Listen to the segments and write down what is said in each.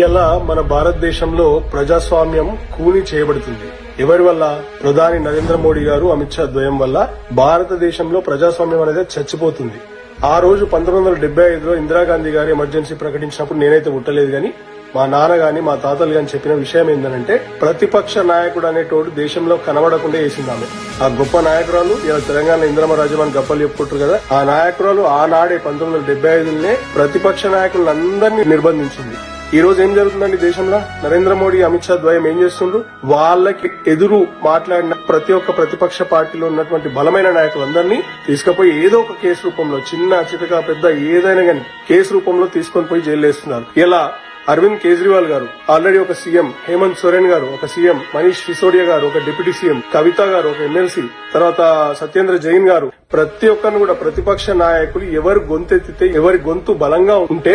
ఇలా మన భారతదేశంలో ప్రజాస్వామ్యం కూని చేయబడుతుంది. ఎవరి వల్ల? ప్రధాని నరేంద్ర మోడీ గారు అమిత్ షా ద్వయం వల్ల భారతదేశంలో ప్రజాస్వామ్యం అనేది చచ్చిపోతుంది. ఆ రోజు పంతొమ్మిది వందల డెబ్బై ఐదులో ఇందిరాగాంధీ గారు ఎమర్జెన్సీ ప్రకటించినప్పుడు నేనైతే పుట్టలేదు గాని మా నాన్న గాని మా తాతలు గాని చెప్పిన విషయం ఏంటంటే ప్రతిపక్ష నాయకుడు అనేటోడు దేశంలో కనబడకుండా వేసిందామె ఆ గొప్ప నాయకురాలు ఇలా తెలంగాణ ఇంద్రమ రాజమాన్ గప్పలు చెప్పుకుంటారు కదా ఆ నాయకురాలు ఆనాడే పంతొమ్మిది వందల డెబ్బై ఐదులోనే ప్రతిపక్ష నాయకులందరినీ నిర్బంధించింది. ఈ రోజు ఏం జరుగుతుందండి దేశంలో? నరేంద్ర మోడీ అమిత్ షా ద్వయం ఏం చేస్తుండ్రు? వాళ్ళకి ఎదురు మాట్లాడిన ప్రతి ఒక్క ప్రతిపక్ష పార్టీలో ఉన్నటువంటి బలమైన నాయకులందరినీ తీసుకుపోయి ఏదో ఒక కేసు రూపంలో చిన్న చితక పెద్ద ఏదైనా కానీ కేసు రూపంలో తీసుకొని పోయి జైలు వేస్తున్నారు ఇలా అరవింద్ కేజ్రీవాల్ గారు ఆల్రెడీ ఒక సీఎం హేమంత్ సోరెన్ గారు ఒక సీఎం మనీష్ సిసోడియా గారు ఒక డిప్యూటీ సీఎం కవిత గారు ఒక ఎమ్మెల్సీ తర్వాత సత్యేంద్ర జైన్ గారు ప్రతి ఒక్కరిని కూడా ప్రతిపక్ష నాయకులు ఎవరు గొంతెత్తితే ఎవరి గొంతు బలంగా ఉంటే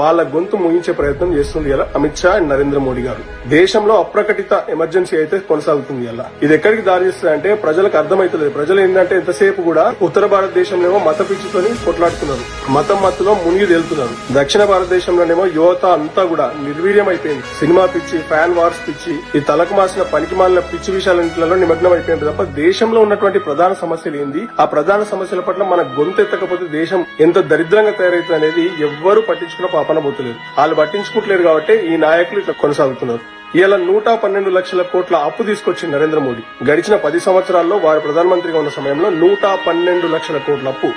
వాళ్ళ గొంతు ముగించే ప్రయత్నం చేస్తుంది ఇలా అమిత్ షా అండ్ నరేంద్ర మోడీ గారు. దేశంలో అప్రకటిత ఎమర్జెన్సీ అయితే కొనసాగుతుంది ఇలా ఇది ఎక్కడికి దారి అంటే ప్రజలకు అర్థమైతలేదు. ప్రజలు ఏంటంటే ఎంతసేపు కూడా ఉత్తర భారతదేశంలో మత పిచ్చితోని కొట్లాడుతున్నారు. మతం మత్తులో మునిగి తేలుతున్నారు. దక్షిణ భారతదేశంలోనేమో యువత అంతా కూడా నిర్వీర్యం అయిపోయింది సినిమా పిచ్చి ఫ్యాన్ వార్స్ పిచ్చి ఈ తలకు మాసిన పనికి మాలిన పిచ్చి విషయాలలో నిమగ్నం అయిపోయింది తప్ప దేశంలో ఉన్నటువంటి ప్రధాన సమస్యలు ఏంది? ఆ ప్రధాన సమస్యల పట్ల మన గొంతెత్తకపోతే దేశం ఎంత దరిద్రంగా తయారైతుంది అనేది ఎవ్వరూ పట్టించుకున్న పాపన వాళ్ళు పట్టించుకుంటలేరు కాబట్టి ఈ నాయకులు ఇట్లా కొనసాగుతున్నారు. ఇలా నూట పన్నెండు లక్షల కోట్ల అప్పు తీసుకొచ్చింది నరేంద్ర మోడీ. గడిచిన పది సంవత్సరాల్లో వారు ప్రధానమంత్రిగా ఉన్న సమయంలో నూట పన్నెండు లక్షల కోట్ల అప్పు.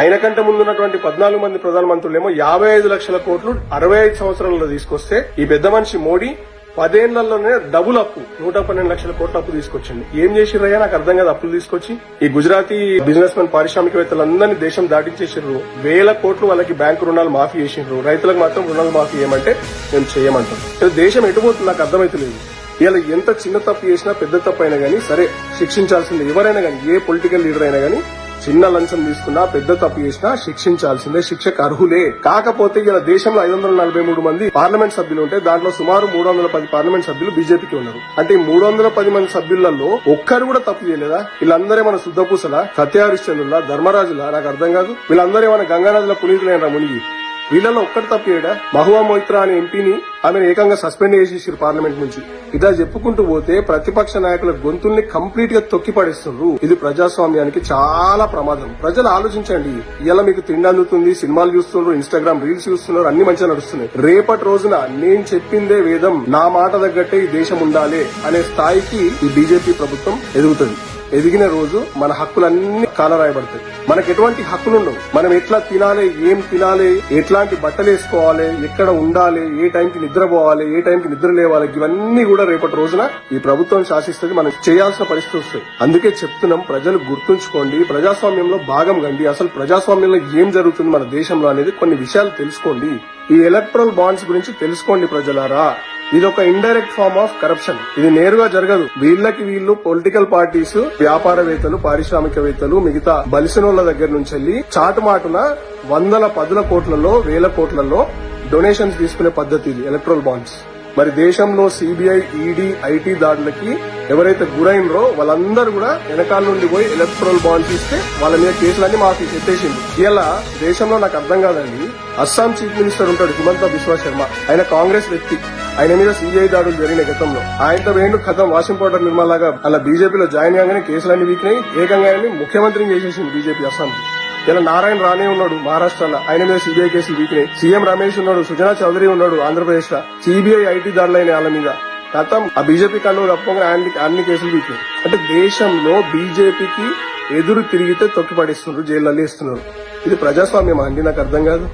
ఆయన కంటే ముందున్నటువంటి పద్నాలుగు మంది ప్రధానమంత్రులేమో యాభై ఐదు లక్షల కోట్లు అరవై ఐదు సంవత్సరాలలో తీసుకొస్తే ఈ పెద్ద మనిషి మోడీ పదేళ్ళలోనే డబుల్ అప్పు నూట పన్నెండు లక్షల కోట్ల అప్పు తీసుకొచ్చింది. ఏం చేసిర్రయ్యా? నాకు అర్థం కాదు అప్పులు తీసుకొచ్చి. ఈ గుజరాతీ బిజినెస్ మెన్ పారిశ్రామికవేత్తలందరినీ దేశం దాటించేసిర్రు. వేల కోట్లు వాళ్ళకి బ్యాంకు రుణాలు మాఫీ చేసిండ్రు రైతులకు మాత్రం రుణాలు మాఫీ చేయమంటే మేము చేయమంటాం. దేశం ఎటుపోతుంది నాకు అర్థమైతలేదు. ఇలా ఎంత చిన్న తప్పు చేసినా పెద్ద తప్పు అయినా కానీ సరే శిక్షించాల్సింది ఎవరైనా కానీ ఏ పొలిటికల్ లీడర్ అయినా కానీ చిన్న లంచం తీసుకున్నా పెద్ద తప్పు చేసినా శిక్షించాల్సిందే శిక్షకు అర్హులే. కాకపోతే ఇలా దేశంలో ఐదు వందల నలభై మూడు మంది పార్లమెంట్ సభ్యులు ఉంటే దాంట్లో సుమారు మూడు వందల పది పార్లమెంట్ సభ్యులు బీజేపీకి ఉన్నారు. అంటే మూడు వందల పది మంది సభ్యులలో ఒక్కరు కూడా తప్పు చేయలేదా? వీళ్ళందరూ మన శుద్ధపూసల? సత్యహరిశ్చంద్రుల? ధర్మరాజుల? నాకు అర్థం కాదు. వీళ్ళందరూ మన గంగానదిలో పునీతులైన మునిగి? వీళ్ళలో ఒక్కటి తప్పేడా మహువా మొయిత్రా అనే ఎంపీని ఆమెను ఏకంగా సస్పెండ్ చేసేసారు పార్లమెంట్ నుంచి. ఇలా చెప్పుకుంటూ పోతే ప్రతిపక్ష నాయకుల గొంతుల్ని కంప్లీట్గా తొక్కిపడేస్తున్నారు ఇది ప్రజాస్వామ్యానికి చాలా ప్రమాదం. ప్రజలు ఆలోచించండి. ఇలా మీకు తిండి అందుతుంది సినిమాలు చూస్తున్నారు ఇన్స్టాగ్రామ్ రీల్స్ చూస్తున్నారు అన్ని మంచిగా నడుస్తున్నాయి. రేపటి రోజున నేను చెప్పిందే వేదం నా మాట తగ్గట్టే ఈ దేశం ఉండాలి అనే స్థాయికి ఈ బీజేపీ ప్రభుత్వం ఎదుగుతుంది. ఎదిగిన రోజు మన హక్కులన్నీ కాలరాయబడతాయి మనకు ఎటువంటి హక్కులు ఉండవు. మనం ఎట్లా తినాలి ఏం తినాలి ఎట్లాంటి బట్టలు వేసుకోవాలి ఎక్కడ ఉండాలి ఏ టైంకి నిద్రపోవాలి ఏ టైంకి నిద్ర లేవాలి ఇవన్నీ కూడా రేపటి రోజున ఈ ప్రభుత్వం శాసిస్తుంది మనం చేయాల్సిన పరిస్థితి వస్తాయి అందుకే చెప్తున్నాం ప్రజలు గుర్తుంచుకోండి ప్రజాస్వామ్యంలో భాగం కండి. అసలు ప్రజాస్వామ్యంలో ఏం జరుగుతుంది మన దేశంలో అనేది కొన్ని విషయాలు తెలుసుకోండి. ఈ ఎలక్ట్రల్ బాండ్స్ గురించి తెలుసుకోండి ప్రజలారా. ఇది ఒక ఇండైరెక్ట్ ఫార్మ్ ఆఫ్ కరప్షన్. ఇది నేరుగా జరగదు. వీళ్ళకి వీళ్ళు పొలిటికల్ పార్టీస్ వ్యాపారవేత్తలు పారిశ్రామికవేత్తలు మిగతా బలిసినోళ్ళ దగ్గర నుంచి వెళ్ళి చాటుమాటున వందల పదుల కోట్లలో వేల కోట్లలో డొనేషన్స్ తీసుకునే పద్ధతి ఇది ఎలక్ట్రల్ బాండ్స్ మరి దేశంలో సిబిఐ ఈడీ ఐటీ దాడులకి ఎవరైతే గురైనరో వాళ్ళందరూ కూడా వెనకాల నుండి పోయి ఎలక్ట్రల్ బాండ్స్ ఇస్తే వాళ్ళ మీద కేసులన్నీ మాఫీ ఎత్తేసింది ఇలా దేశంలో నాకు అర్థం కాదండి. అస్సాం చీఫ్ మినిస్టర్ ఉంటాడు హిమంత బిశ్వ శర్మ. ఆయన కాంగ్రెస్ వ్యక్తి. ఆయన మీద సిబిఐ దాడులు జరిగిన గతంలో. ఆయనతో వేణు కథం వాషింగ్ పౌడర్ నిర్మాలాగా అలా బీజేపీలో జాయిన్ కాగానే కేసులన్నీ వీక్నాయి. ఏకంగా ఆయన్ని ముఖ్యమంత్రిని చేసేసింది బీజేపీ అస్సాంకి ఇలా నారాయణ రానే ఉన్నాడు మహారాష్ట్రలో. ఆయన మీద సిబిఐ కేసులు వీకినాయి. సీఎం రమేష్ ఉన్నాడు సుజనా చౌదరి ఉన్నాడు ఆంధ్రప్రదేశ్లో. సిబిఐ ఐటీ దాడులైన వాళ్ళ మీద. గతం ఆ బీజేపీ కళ్ళు తప్పకుండా అన్ని అన్ని కేసులు వీకినాయి. అంటే దేశంలో బీజేపీకి ఎదురు తిరిగితే తొక్కిపడిస్తున్నారు జైల్లో ఇస్తున్నారు ఇది ప్రజాస్వామ్యం అండి? నాకు అర్థం కాదు.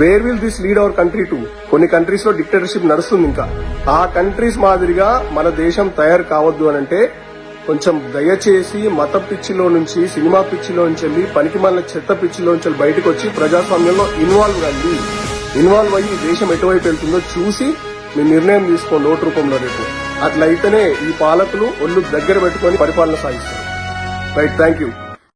Where will this lead our country to కొన్ని కంట్రీస్లో డిక్టేటర్షిప్ నడుస్తుంది ఇంకా. ఆ కంట్రీస్ మాదిరిగా మన దేశం తయారు కావద్దు అని అంటే కొంచెం దయచేసి మత పిచ్చిలో నుంచి సినిమా పిచ్చిలో నుంచి వెళ్ళి పనికి మళ్ళీ చెత్త పిచ్చిలో నుంచి వెళ్ళి బయటకు వచ్చి ప్రజాస్వామ్యంలో ఇన్వాల్వ్ కండి ఇన్వాల్వ్ అయ్యి దేశం ఎటువైపు వెళ్తుందో చూసి మీ నిర్ణయం తీసుకోండి ఓటు రూపంలో రేపు. అట్లయితేనే ఈ పాలకులు ఒళ్ళు దగ్గర పెట్టుకొని పరిపాలన సాగిస్తారు. Right thank you